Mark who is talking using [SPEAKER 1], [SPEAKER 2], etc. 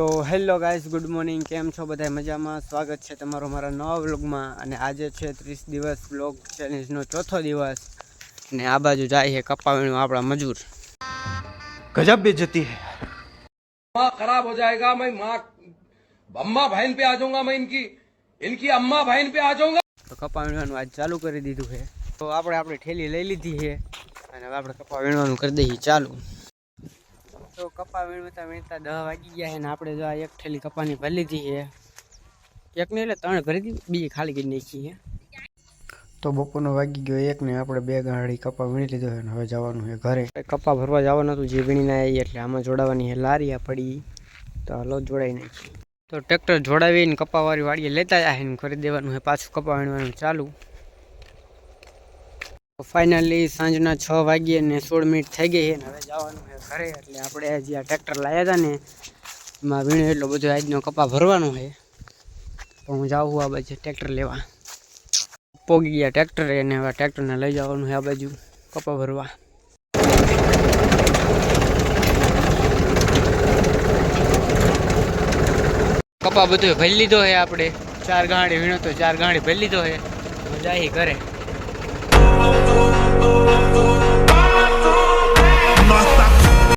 [SPEAKER 1] તો hello guys good morning. કેમ છો બધા મજામાં? સ્વાગત છે તમારો મારા નવા વ્લોગમાં. અને આજે છે ત્રીસ દિવસ વ્લોગ ચેલેન્જનો ચોથો દિવસ. અને આ બાજુ જાય છે કપાવીનું આપણા મજૂર.
[SPEAKER 2] ગજબ બે જતી
[SPEAKER 3] હૈ ખરાબ હો જાયેગા મેં માં અમ્મા બહેન પે આ જાઉંગા મેં ઇનકી ઇનકી અમ્મા બહેન પે આ જાઉંગા
[SPEAKER 1] તો કપા વીણવાનું આજ ચાલુ કરી દીધું છે. તો આપણે આપણે ઠેલી લઈ લીધી હે અને આપણે કપા વીણવાનું કરી દઈએ ચાલુ. તો કપા વીણતા વીણતા દહ વાગી ગયા છે ને આપણે જો આ એક થેલી કપાની ભરી લીધી છે. એક નહીં એટલે ત્રણ ભરી દીધી બીજી ખાલી કરી નાખી છે. તો બપોરનો વાગી ગયો એક ને આપણે બે ગાડી કપા વીણી લીધો છે ને હવે જવાનું છે ઘરે. કપા ભરવા જવાનું હતું જે વીણીને આવી એટલે આમાં જોડાવાની છે લારી આ પડી. તો હાલો જોડાઈ નાખી. તો ટ્રેક્ટર જોડાવીને કપાવાળી વાડીએ લેતા જાય ને ખરીદ દેવાનું છે પાછું કપા વીણવાનું ચાલુ. ફાઇનલી સાંજના છ વાગ્યે ને સોળ મિનિટ થઈ ગઈ છે ને હવે જવાનું છે ઘરે. એટલે આપણે જે આ ટ્રેક્ટર લાવ્યા હતા ને, એમાં વીણ્યો એટલો બધો આજનો કપા ભરવાનો છે. તો હું જાઉં આ બાજુ ટ્રેક્ટર લેવા. પોગી ગયા ટ્રેક્ટરે અને હવે ટ્રેક્ટરને લઈ જવાનું છે આ બાજુ કપા ભરવા. કપા બધું ભરી લીધો છે આપણે. ચાર ગાડી વીણો તો ચાર ગાડી ભરી લીધો છે. મજા ઘરે.